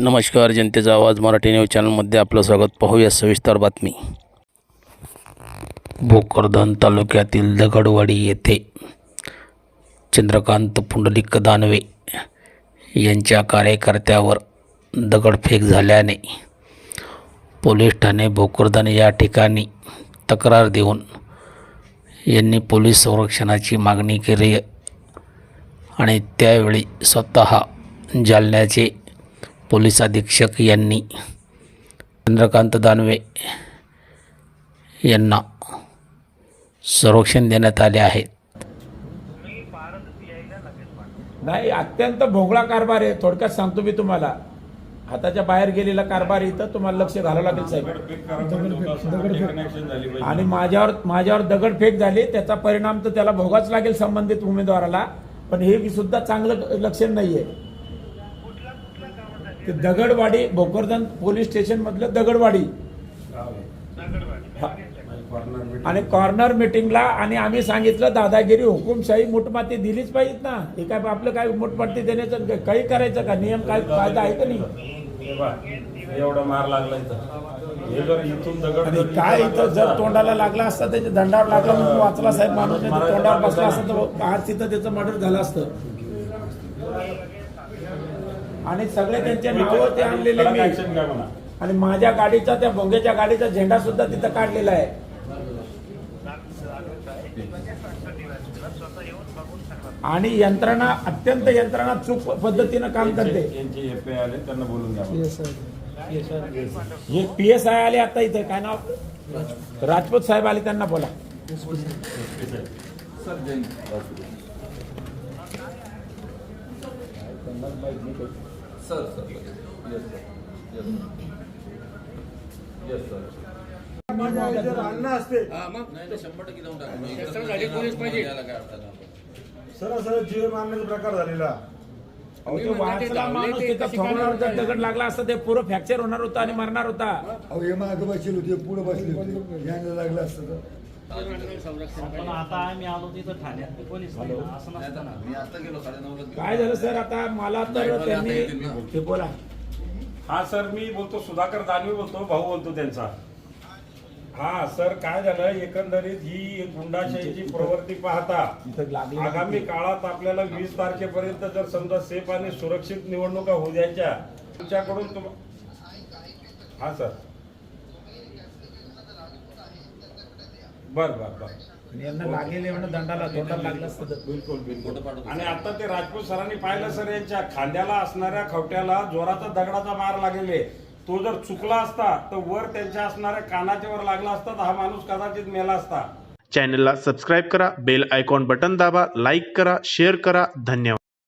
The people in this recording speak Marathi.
नमस्कार जनतेचा आवाज मराठी न्यूज चॅनलमध्ये आपलं स्वागत. पाहूया सविस्तर बातमी. भोकरदन तालुक्यातील दगडवाडी येथे चंद्रकांत पुंडलिक दानवे यांच्या कार्यकर्त्यावर दगडफेक झाल्याने पोलीस ठाणे भोकरदन या ठिकाणी तक्रार देऊन यांनी पोलीस संरक्षणाची मागणी केली आणि त्यावेळी स्वतः जालन्याचे पोलीस अधीक्षक यांनी चंद्रकांत दानवे यांना संरक्षण देण्यात आले आहे. नाही अत्यंत भोगळा कारभार आहे. थोडक्यात सांगतो मी तुम्हाला. हाताच्या बाहेर गेलेला कारभार इथं तुम्हाला लक्ष घालावं लागेल साहेब. आणि माझ्यावर माझ्यावर दगडफेक झाली त्याचा परिणाम तर त्याला भोगाच लागेल संबंधित उमेदवाराला. पण हे सुद्धा चांगलं लक्षण आहे ते दगडवाडी भोकरदन पोलीस स्टेशन मधलं दगडवाडी. आणि कॉर्नर मिटिंगला आणि आम्ही सांगितलं दादागिरी हुकुमशाही मुठमाती दिलीच पाहिजेत ना. हे काय आपलं काय मुठमाती देण्याचं काही करायचं का? नियम काय कायदा आहे का नाही? एवढा मार लागला आणि काय इथं जर तोंडाला लागला असता त्याच्या दंडावर लागला म्हणून वाचला साहेब माणूस तोंडावर बसला असता तर आज तिथं त्याचं मर्डर झालं असतं. आणि सगळे त्यांच्या नावावर ते आणलेले मी. आणि माझ्या गाडीचा त्या भोंग्याच्या गाडीचा झेंडा सुद्धा तिथं काढलेला आहे. आणि यंत्रणा अत्यंत यंत्रणा चूक पद्धतीनं काम करते. त्यांना बोलून द्या हे पी एस आय आले आता इथं काय नाव? राजपूत साहेब आले त्यांना बोला. सरासरी जीव मारण्याचा प्रकार झालेला. अहो, तो वाचला माणूस तिथं थोबडावर जर दगड लागला असता ते पुरं फ्रॅक्चर होणार होता आणि मरणार होता. अहो हे मागे बसले होते पुढे बसले होते. लागलं असतं. पण आता आम्ही आलो तिथं ठाण्यात. पोलीस नाही. ना, असं नसतं ना काय झालं सर? आता मला तर त्यांनी हे बोला. हा सर मी बोलतो सुधाकर दानवे बोलतो भाऊ बोलतो त्यांचा. हा सर काय झालं? एकंदरीत ही गुंडाशाहीची प्रवृत्ती पाहता आगामी काळात आपल्याला वीस तारखेपर्यंत जर समजा सेफ आणि सुरक्षित निवडणुका होऊ द्यायच्या तुमच्याकडून तुम हा सर. बर बर बर. आणि यांना लागलेले म्हणून दंडाला तोंडाला लागलं असतं तर. बिलकुल बिलकुल. आणि आता ते राजपूत सरांनी पाहिलं सर यांच्या खांद्याला असणाऱ्या खवट्याला जोराचा दगडाचा मार लागलेले तो जर चुकला असता तर वर त्यांच्या असणाऱ्या कानाच्या वर लागला असता तर हा माणूस कदाचित मेला असता. चॅनलला सबस्क्राईब करा बेल आयकॉन बटन दाबा लाईक करा शेअर करा. धन्यवाद.